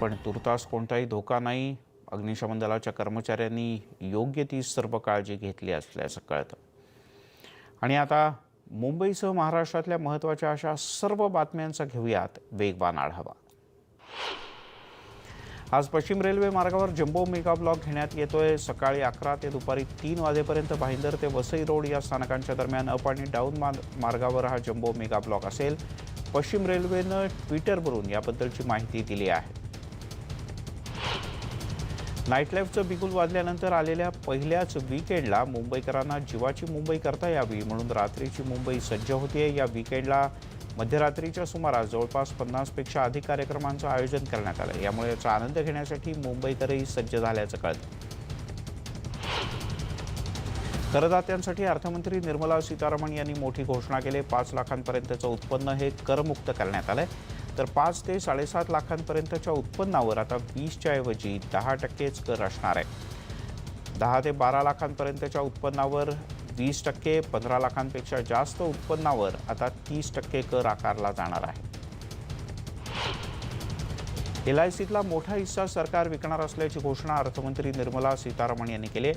पण तुर्तास कोणताही धोका नाही. अग्निशमन दलाच्या कर्मचाऱ्यांनी योग्य ती सर्व काळजी घेतली असल्याचं कळतं. आणि आता मुंबईसह महाराष्ट्रातल्या महत्त्वाच्या अशा सर्व बातम्यांचा घेऊयात वेगवान आढावा. आज पश्चिम रेल्वे मार्गावर जम्बो मेगा ब्लॉक घेण्यात येतोय. सकाळी अकरा ते दुपारी तीन वाजेपर्यंत भाईंदर ते वसई रोड या स्थानकांच्या दरम्यान अप आणि डाऊन मार्ग मार्गावर हा जम्बो मेगा ब्लॉक असेल. पश्चिम रेल्वेनं ट्विटरवरून याबद्दलची माहिती दिली आहे. नाईट लाईफचं बिगुल वाजल्यानंतर आलेल्या पहिल्याच विकेंडला मुंबईकरांना जीवाची मुंबई करता यावी म्हणून रात्रीची मुंबई सज्ज होतीये. या वीकेंडला मध्यरात्रीच्या सुमारास जवळपास पन्नासपेक्षा अधिक कार्यक्रमांचं आयोजन करण्यात आलं. यामुळे याचा आनंद घेण्यासाठी मुंबईकरही सज्ज झाल्याचं कळतं. करदात्यांसाठी अर्थमंत्री निर्मला सीतारामन यांनी मोठी घोषणा केली. पाच लाखांपर्यंतचं उत्पन्न हे करमुक्त करण्यात आलं आहे तर पाच ते साडेसात लाखांपर्यंतच्या उत्पन्नावर आता वीसच्या ऐवजी दहा टक्केच कर असणार आहे. दहा ते बारा लाखांपर्यंतच्या उत्पन्नावर वीस टक्के पंधरा लाखांपेक्षा जास्त उत्पन्नावर आता तीस टक्के कर आकारला जाणार आहे. एल आय सीतला मोठा हिस्सा सरकार विकणार असल्याची घोषणा अर्थमंत्री निर्मला सीतारामन यांनी केली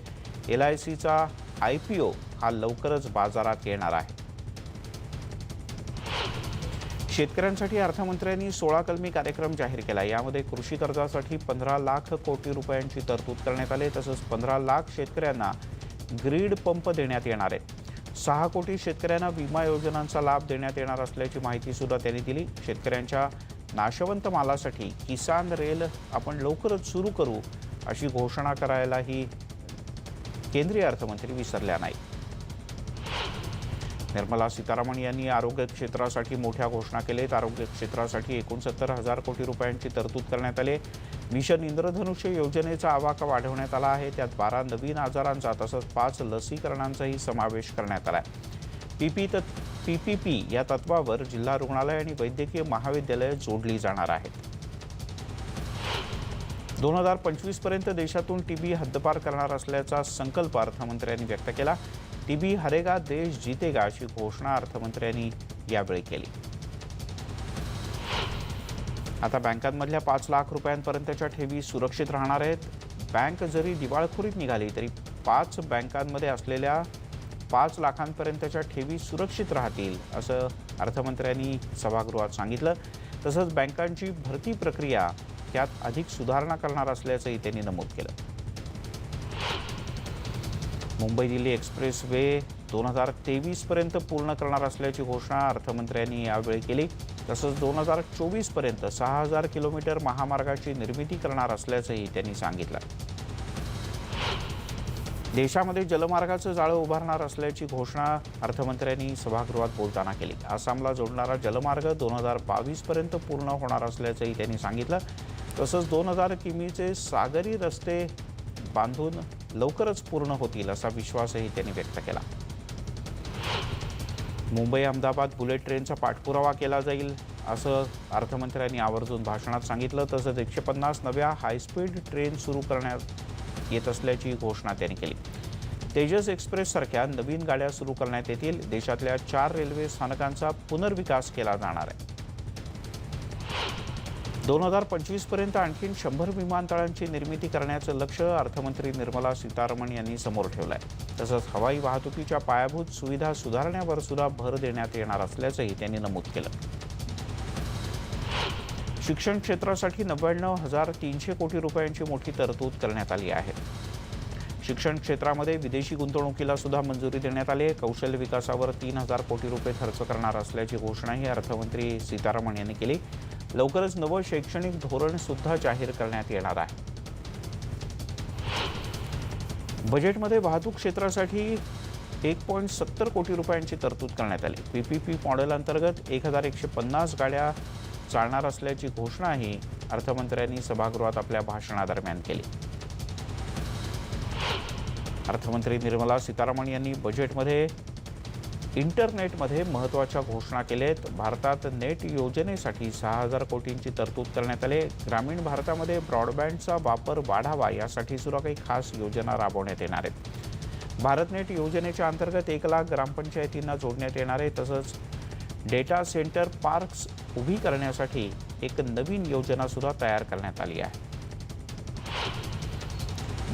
एल आय सीचा आय पी ओ हा लवकरच बाजारात येणार आहे. शेतकऱ्यांसाठी अर्थमंत्र्यांनी सोळा कलमी कार्यक्रम जाहीर केला. यामध्ये कृषी कर्जासाठी पंधरा लाख कोटी रुपयांची तरतूद करण्यात आली तसंच पंधरा लाख शेतकऱ्यांना ग्रीड पंप देण्यात येणार आहे सहा कोटी शेतकऱ्यांना विमा योजनांचा लाभ देण्यात येणार असल्याची माहितीसुद्धा त्यांनी दिली. शेतकऱ्यांच्या नाशवंत मालासाठी किसान रेल आपण लवकरच सुरू करू अशी घोषणा करायलाही केंद्रीय अर्थमंत्री विसरल्या नाही निर्मला सीतारामन यांनी आरोग्य क्षेत्रासाठी मोठ्या घोषणा केलेत आरोग्य क्षेत्रासाठी एकोणसत्तर हजार कोटी रुपयांची तरतूद करण्यात आली. मिशन इंद्रधनुष्य योजनेचा आवाका वाढवण्यात आला आहे. त्यात बारा नवीन आजारांचा तसंच पाच लसीकरणांचाही समावेश करण्यात आला आहे पीपी तत् पी पी पी या तत्वावर जिल्हा रुग्णालय आणि वैद्यकीय महाविद्यालय जोडली जाणार आहेत. दोन हजार पंचवीसपर्यंत देशातून टीबी हद्दपार करणार असल्याचा संकल्प अर्थमंत्र्यांनी व्यक्त केला. टीबी हरेगा देश जितेगा अशी घोषणा अर्थमंत्र्यांनी यावेळी केली. आता बँकांमधल्या पाच लाख रुपयांपर्यंतच्या ठेवी सुरक्षित राहणार आहेत. बँक जरी दिवाळखोरीत निघाली तरी पाच बँकांमध्ये असलेल्या पाच लाखांपर्यंतच्या ठेवी सुरक्षित राहतील असं अर्थमंत्र्यांनी सभागृहात सांगितलं. तसंच बँकांची भरती प्रक्रिया त्यात अधिक सुधारणा करणार असल्याचंही त्यांनी नमूद केलं. मुंबई दिल्ली एक्सप्रेस वे दोन हजार तेवीसपर्यंत पूर्ण करणार असल्याची घोषणा अर्थमंत्र्यांनी यावेळी केली. तसंच दोन हजार चोवीसपर्यंत सहा हजार किलोमीटर महामार्गाची निर्मिती करणार असल्याचंही त्यांनी सांगितलं. देशामध्ये जलमार्गाचं जाळं उभारणार असल्याची घोषणा अर्थमंत्र्यांनी सभागृहात बोलताना केली. आसामला जोडणारा जलमार्ग दोन हजार बावीसपर्यंत पूर्ण होणार असल्याचंही त्यांनी सांगितलं. तसंच दोन हजार किमीचे सागरी रस्ते बांधून लवकरच पूर्ण होतील असा विश्वासही त्यांनी व्यक्त केला. मुंबई अहमदाबाद बुलेट ट्रेनचा पाठपुरावा केला जाईल असं अर्थमंत्र्यांनी आवर्जून भाषणात सांगितलं. तसंच एकशे पन्नास नव्या हायस्पीड ट्रेन सुरू करण्यात येत असल्याची घोषणा त्यांनी केली. तेजस एक्सप्रेससारख्या नवीन गाड्या सुरू करण्यात येतील. देशातल्या चार रेल्वे स्थानकांचा पुनर्विकास केला जाणार आहे. दोन हजार पंचवीसपर्यंत आणखीन शंभर विमानतळांची निर्मिती करण्याचं लक्ष अर्थमंत्री निर्मला सीतारामन यांनी समोर ठेवलं आहे तसंच हवाई वाहतुकीच्या पायाभूत सुविधा सुधारण्यावर सुद्धा भर देण्यात येणार असल्याचंही त्यांनी नमूद केलं. शिक्षण क्षेत्रासाठी नव्याण्णव हजार तीनशे कोटी रुपयांची मोठी तरतूद करण्यात आली आहे. शिक्षण क्षेत्रामध्ये विदेशी गुंतवणुकीला सुद्धा मंजुरी देण्यात आली आहे. कौशल्य विकासावर तीन हजार कोटी रुपये खर्च करणार असल्याची घोषणाही अर्थमंत्री सीतारामन यांनी केली. लवकरच नवं शैक्षणिक धोरण सुद्धा जाहीर करण्यात येणार आहे. बजेटमध्ये वाहतूक क्षेत्रासाठी एक पॉईंट सत्तर कोटी रुपयांची तरतूद करण्यात आली. पी पी पी मॉडेल अंतर्गत एक हजार एकशे पन्नास गाड्या चालणार असल्याची घोषणाही अर्थमंत्र्यांनी सभागृहात आपल्या भाषणादरम्यान केली. अर्थमंत्री निर्मला सीतारामन यांनी बजेटमध्ये इंटरनेटमध्ये महत्त्वाच्या घोषणा केल्या आहेत भारतात नेट योजनेसाठी सहा हजार कोटींची तरतूद करण्यात आली. ग्रामीण भारतामध्ये ब्रॉडबँडचा वापर वाढावा यासाठी सुद्धा काही खास योजना राबवण्यात येणार आहेत. भारतनेट योजनेच्या अंतर्गत एक लाख ग्रामपंचायतींना जोडण्यात येणार आहे. तसंच डेटा सेंटर पार्क्स उभी करण्यासाठी एक नवीन योजनासुद्धा तयार करण्यात आली आहे.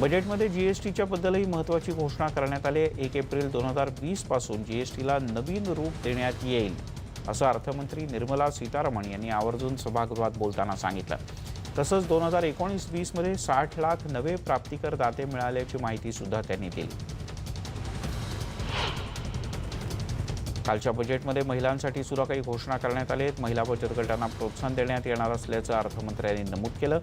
बजेटमध्ये जी एस बद्दलही महत्त्वाची घोषणा करण्यात आली आहे. एक एप्रिल दोन हजार वीसपासून जी एस टीला नवीन रूप देण्यात येईल असं अर्थमंत्री निर्मला सीतारामन यांनी आवर्जून सभागृहात बोलताना सांगितलं. तसंच दोन हजार एकोणीस वीसमध्ये साठ लाख नवे प्राप्तिकर दाते मिळाल्याची माहितीसुद्धा त्यांनी दिली. कालच्या बजेटमध्ये महिलांसाठी सुद्धा काही घोषणा करण्यात आल्या आहेत. महिला बचत गटांना प्रोत्साहन देण्यात येणार असल्याचं अर्थमंत्र्यांनी नमूद केलं.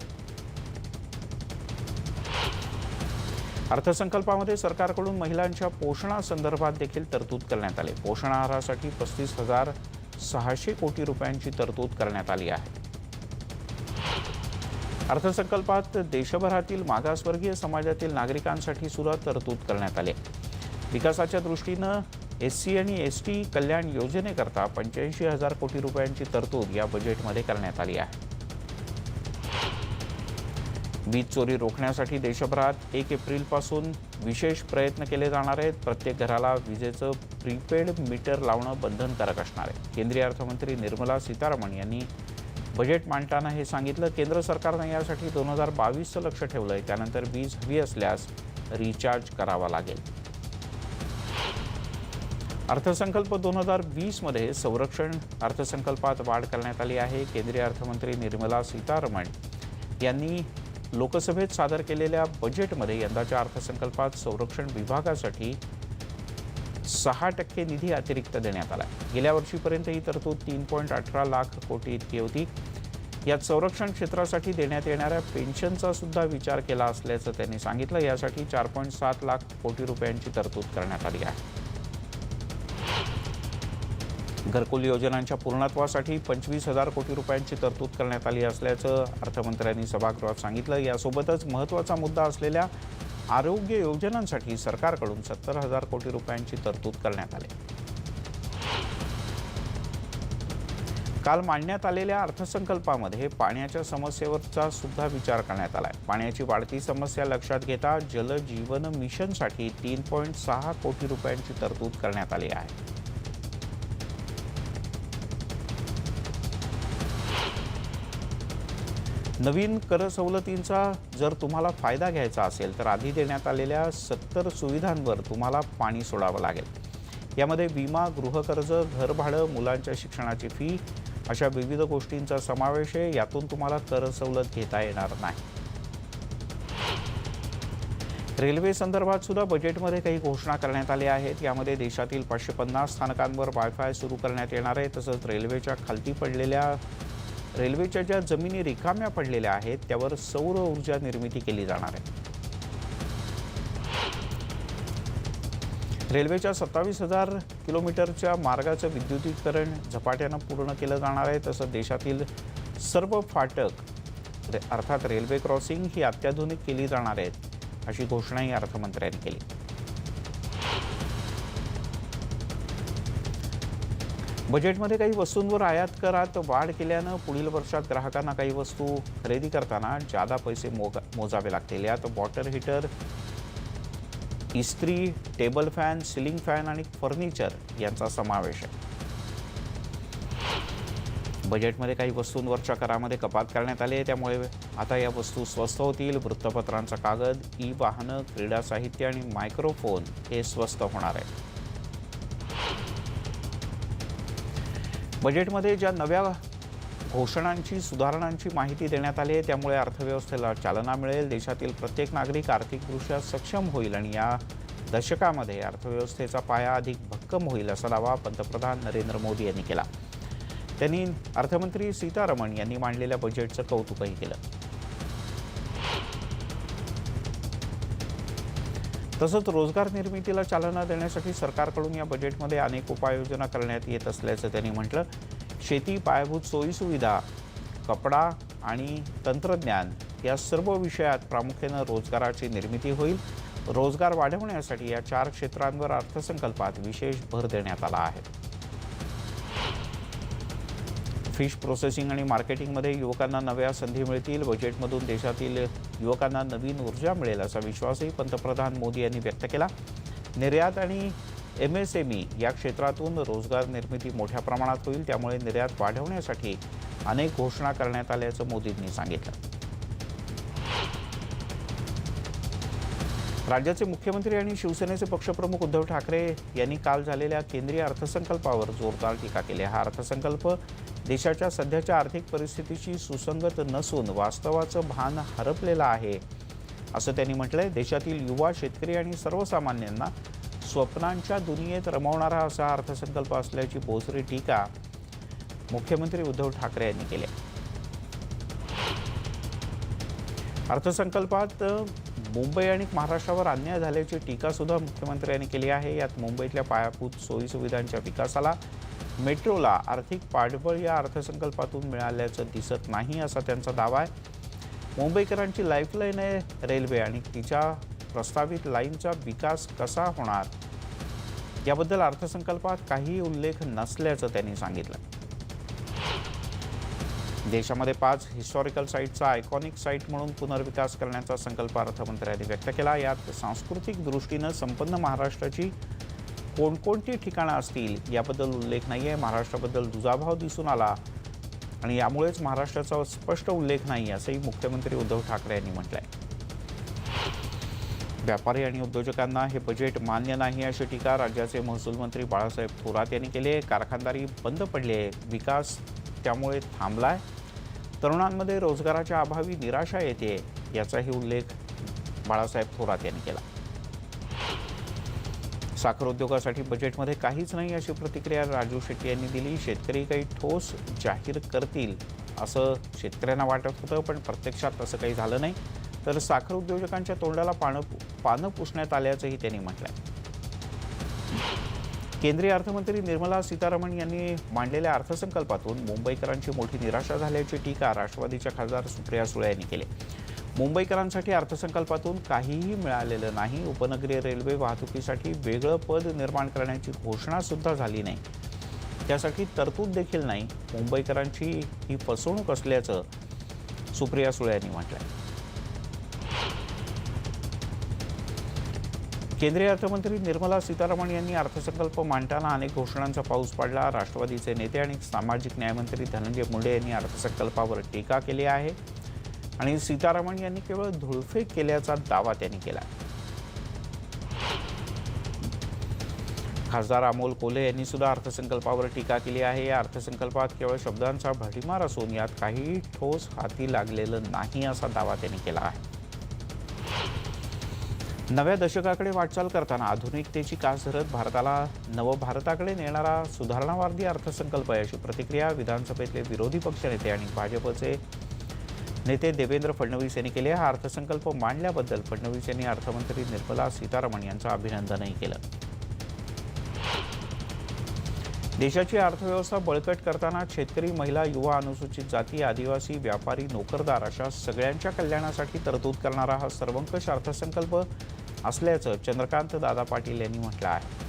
अर्थसंकल्पामध्ये सरकारकडून महिलांच्या पोषणासंदर्भात देखील तरतूद करण्यात आली. पोषण आहारासाठी पस्तीस हजार सहाशे कोटी रुपयांची तरतूद करण्यात आली आहे. अर्थसंकल्पात देशभरातील मागासवर्गीय समाजातील नागरिकांसाठी सुद्धा तरतूद करण्यात आली आहे. विकासाच्या दृष्टीनं एस सी आणि एस टी कल्याण योजनेकरता पंच्याऐंशी हजार कोटी रुपयांची तरतूद या बजेटमध्ये करण्यात आली आहे. वीज चोरी रोखण्यासाठी देशभरात एक एप्रिलपासून विशेष प्रयत्न केले जाणार आहेत. प्रत्येक घराला विजेचं प्रीपेड मीटर लावणं बंधनकारक असणार आहे. केंद्रीय अर्थमंत्री निर्मला सीतारामन यांनी बजेट मांडताना हे सांगितलं. केंद्र सरकारनं यासाठी दोन हजार बावीसचं लक्ष ठेवलं आहे त्यानंतर वीज हवी असल्यास रिचार्ज करावा लागेल. अर्थसंकल्प दोन हजार वीसमध्ये संरक्षण अर्थसंकल्पात वाढ करण्यात आली आहे. केंद्रीय अर्थमंत्री निर्मला सीतारमण यांनी लोकसभेत सादर केलेल्या बजेटमध्ये यंदाच्या अर्थसंकल्पात संरक्षण विभागासाठी सहा टक्के निधी अतिरिक्त देण्यात आला गेल्या वर्षीपर्यंत ही तरतूद तीन पॉईंट अठरा लाख कोटी इतकी होती. यात संरक्षण क्षेत्रासाठी देण्यात येणाऱ्या पेन्शनचा सुद्धा विचार केला असल्याचं त्यांनी सांगितलं. यासाठी चार पॉईंट सात लाख कोटी रुपयांची तरतूद करण्यात आली आहे. घरकुल योजनांच्या पूर्णत्वासाठी पंचवीस हजार कोटी रुपयांची तरतूद करण्यात आली असल्याचं अर्थमंत्र्यांनी सभागृहात सांगितलं. यासोबतच महत्त्वाचा मुद्दा असलेल्या आरोग्य योजनांसाठी सरकारकडून सत्तर हजार कोटी रुपयांची तरतूद करण्यात आली. काल मांडण्यात आलेल्या अर्थसंकल्पामध्ये पाण्याच्या समस्येवरचा सुद्धा विचार करण्यात आला आहे पाण्याची वाढती समस्या लक्षात घेता जल जीवन मिशनसाठी तीन पॉईंट सहा कोटी रुपयांची तरतूद करण्यात आली आहे. नवीन कर सवलतींचा जर तुम्हाला फायदा घ्यायचा असेल तर आधी देण्यात आलेल्या सत्तर सुविधांवर तुम्हाला पाणी सोडावं लागेल. यामध्ये विमा गृहकर्ज घरभाडं मुलांच्या शिक्षणाची फी अशा विविध गोष्टींचा समावेश आहे. यातून तुम्हाला कर सवलत घेता येणार नाही. रेल्वे संदर्भात सुद्धा बजेटमध्ये काही घोषणा करण्यात आल्या आहेत. यामध्ये देशातील पाचशे पन्नास स्थानकांवर वायफाय सुरू करण्यात येणार आहे. तसंच रेल्वेच्या खालती पडलेल्या रेल्वेच्या ज्या जमिनी रिकाम्या पडलेल्या आहेत त्यावर सौर ऊर्जा निर्मिती केली जाणार आहे. रेल्वेच्या सत्तावीस हजार किलोमीटरच्या मार्गाचं विद्युतीकरण झपाट्यानं पूर्ण केलं जाणार आहे तसं देशातील सर्व फाटक रे- अर्थात रेल्वे क्रॉसिंग ही अत्याधुनिक केली जाणार आहेत अशी घोषणाही अर्थमंत्र्यांनी केली. बजेटमध्ये काही वस्तूंवर आयात करात वाढ केल्यानं पुढील वर्षात ग्राहकांना काही वस्तू खरेदी करताना जादा पैसे मोगा मोजावे लागतील. यात वॉटर हीटर इस्त्री टेबल फॅन सिलिंग फॅन आणि फर्निचर यांचा समावेश आहे. बजेटमध्ये काही वस्तूंवरच्या करामध्ये कपात करण्यात आली आहे. त्यामुळे आता या वस्तू स्वस्त होतील. वृत्तपत्रांचा कागद ई वाहनं क्रीडा साहित्य आणि मायक्रोफोन हे स्वस्त होणार आहे. बजेटमध्ये ज्या नव्या घोषणांची सुधारणांची माहिती देण्यात आली आहे त्यामुळे अर्थव्यवस्थेला चालना मिळेल देशातील प्रत्येक नागरिक आर्थिकदृष्ट्या सक्षम होईल आणि या दशकामध्ये अर्थव्यवस्थेचा पाया अधिक भक्कम होईल असा दावा पंतप्रधान नरेंद्र मोदी यांनी केला. त्यांनी अर्थमंत्री सीतारमण यांनी मांडलेल्या बजेटचं कौतुकही केलं. तसंच रोजगार निर्मितीला चालना देण्यासाठी सरकारकडून या बजेटमध्ये अनेक उपाययोजना करण्यात येत असल्याचं त्यांनी म्हटलं. शेती पायाभूत सोयीसुविधा कपडा आणि तंत्रज्ञान या सर्व विषयात प्रामुख्यानं रोजगाराची निर्मिती होईल. रोजगार वाढवण्यासाठी या चार क्षेत्रांवर अर्थसंकल्पात विशेष भर देण्यात आला आहे. फिश प्रोसेसिंग आणि मार्केटिंगमध्ये युवकांना नव्या संधी मिळतील. बजेटमधून देशातील युवकांना नवीन ऊर्जा मिळेल असा विश्वासही पंतप्रधान मोदी यांनी व्यक्त केला. निर्यात आणि एम एस एम ई या क्षेत्रातून रोजगार निर्मिती मोठ्या प्रमाणात होईल त्यामुळे निर्यात वाढवण्यासाठी अनेक घोषणा करण्यात आल्याचं मोदींनी सांगितलं. राज्याचे मुख्यमंत्री आणि शिवसेनेचे पक्षप्रमुख उद्धव ठाकरे यांनी काल झालेल्या केंद्रीय अर्थसंकल्पावर जोरदार टीका केली. हा अर्थसंकल्प देशाच्या सध्याच्या आर्थिक परिस्थितीशी सुसंगत नसून वास्तवाचं भान हरपलेलं आहे. असं त्यांनी म्हटलंय. देशातील युवा शेतकरी आणि सर्वसामान्यांना स्वप्नांच्या दुनियेत रमवणारा असा अर्थसंकल्प असल्याची बोचरी टीका मुख्यमंत्री उद्धव ठाकरे यांनी केली अर्थसंकल्पात मुंबई आणि महाराष्ट्रावर अन्याय झाल्याची टीकासुद्धा मुख्यमंत्र्यांनी केली आहे. यात मुंबईतल्या पायाभूत सोयीसुविधांच्या विकासाला मेट्रोला आर्थिक पाठबळ या अर्थसंकल्पातून मिळाल्याचं दिसत नाही असा त्यांचा दावा आहे. मुंबईकरांची लाईफलाईन आहे रेल्वे आणि तिच्या प्रस्तावित लाईनचा विकास कसा होणार? याबद्दल अर्थसंकल्पात काही उल्लेख नसल्याचं त्यांनी सांगितलं. देशामध्ये पाच हिस्टॉरिकल साईटचा आयकॉनिक साईट म्हणून पुनर्विकास करण्याचा संकल्प अर्थमंत्र्यांनी व्यक्त केला. यात सांस्कृतिक दृष्टीनं संपन्न महाराष्ट्राची कोणकोणती ठिकाणं असतील याबद्दल उल्लेख नाही आहे महाराष्ट्राबद्दल दुजाभाव दिसून आला आणि यामुळेच महाराष्ट्राचा स्पष्ट उल्लेख नाही असंही मुख्यमंत्री उद्धव ठाकरे यांनी म्हटलं आहे व्यापारी आणि उद्योजकांना हे बजेट मान्य नाही अशी टीका राज्याचे महसूल मंत्री बाळासाहेब थोरात यांनी केली आहे. कारखानदारी बंद पडली आहे. विकास त्यामुळे थांबला आहे तरुणांमध्ये रोजगाराच्या अभावी निराशा येते याचाही उल्लेख बाळासाहेब थोरात यांनी केला. साखर उद्योगासाठी बजेटमध्ये काहीच नाही अशी प्रतिक्रिया राजू शेट्टी यांनी दिली. शेतकरी काही ठोस जाहीर करतील असं शेतकऱ्यांना वाटत होतं पण प्रत्यक्षात तसं काही झालं नाही. तर साखर उद्योजकांच्या तोंडाला पानं पानं पुसण्यात आल्याचंही त्यांनी म्हटलं केंद्रीय अर्थमंत्री निर्मला सीतारामन यांनी मांडलेल्या अर्थसंकल्पातून मुंबईकरांची मोठी निराशा झाल्याची टीका राष्ट्रवादीच्या खासदार सुप्रिया सुळे यांनी केली. मुंबईकरांसाठी अर्थसंकल्पातून काहीही मिळालेलं नाही. उपनगरीय रेल्वे वाहतुकीसाठी वेगळं पद निर्माण करण्याची घोषणासुद्धा झाली नाही. त्यासाठी तरतूद देखील नाही. मुंबईकरांची ही फसवणूक असल्याचं सुप्रिया सुळे यांनी म्हटलंय. केंद्रीय अर्थमंत्री निर्मला सीतारामन यांनी अर्थसंकल्प मांडताना अनेक घोषणांचा पाऊस पडला. राष्ट्रवादीचे नेते आणि सामाजिक न्यायमंत्री धनंजय मुंडे यांनी अर्थसंकल्पावर टीका केली आहे. आणि सीतारामन यांनी केवळ धुळफेक केल्याचा दावा त्यांनी केला. खासदार अमोल कोल्हे यांनी सुद्धा अर्थसंकल्पावर टीका केली आहे. या अर्थसंकल्पात केवळ शब्दांचा भडीमार असून यात काही ठोस हाती लागलेलं नाही असा दावा त्यांनी केला आहे. नव्या दशकाकडे वाटचाल करताना आधुनिकतेची कास धरत भारताला नवभारताकडे नेणारा सुधारणावादी अर्थसंकल्प आहे अशी प्रतिक्रिया विधानसभेतले विरोधी पक्षनेते आणि भाजपचे नेते देवेंद्र फडणवीस यांनी केले. हा अर्थसंकल्प मांडल्याबद्दल फडणवीस यांनी अर्थमंत्री निर्मला सीतारामन यांचं अभिनंदनही केलं. देशाची अर्थव्यवस्था बळकट करताना शेतकरी महिला युवा अनुसूचित जाती आदिवासी व्यापारी नोकरदार अशा सगळ्यांच्या कल्याणासाठी तरतूद करणारा हा सर्वंकष अर्थसंकल्प असल्याचं चंद्रकांत दादा पाटील यांनी म्हटलं आहे.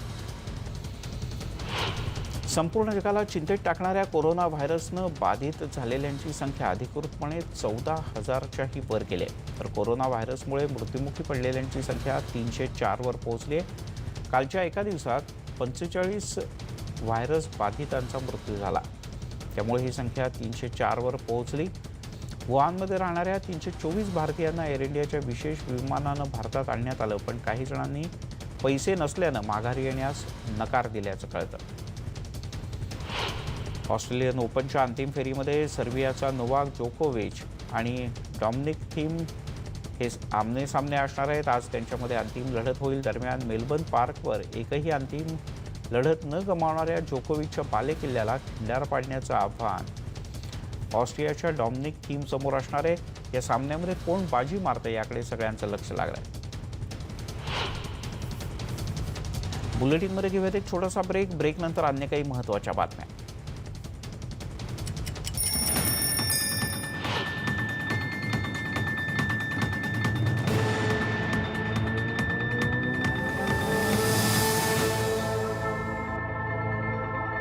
संपूर्ण जगाला चिंतेत टाकणाऱ्या कोरोना व्हायरसनं बाधित झालेल्यांची संख्या अधिकृतपणे चौदा हजारच्याही वर गेली तर कोरोना व्हायरसमुळे मृत्युमुखी पडलेल्यांची संख्या तीनशे चारवर पोहोचली आहे. कालच्या एका दिवसात पंचेचाळीस व्हायरस बाधितांचा मृत्यू झाला. त्यामुळे ही संख्या तीनशे चारवर पोहोचली. वुहानमध्ये राहणाऱ्या तीनशे चोवीस भारतीयांना एअर इंडियाच्या विशेष विमानानं भारतात आणण्यात आलं पण काही जणांनी पैसे नसल्यानं माघारी येण्यास नकार दिल्याचं कळतं. ऑस्ट्रेलियन ओपनच्या अंतिम फेरीमध्ये सर्बियाचा नोवाक जोकोविच आणि डॉमनिक थीम हे आमने सामने असणार आहेत. आज त्यांच्यामध्ये अंतिम लढत होईल. दरम्यान मेलबर्न पार्कवर एकही अंतिम लढत न गमावणाऱ्या जोकोविचच्या बालेकिल्ल्याला खिंडार पाडण्याचं आव्हान ऑस्ट्रियाच्या डॉमनिक थीम समोर या सामन्यामध्ये कोण बाजी मारतं याकडे सगळ्यांचं लक्ष लागलं आहे बुलेटिनमध्ये घेऊयात एक छोटासा ब्रेक. ब्रेकनंतर अन्य काही महत्त्वाच्या बातम्या.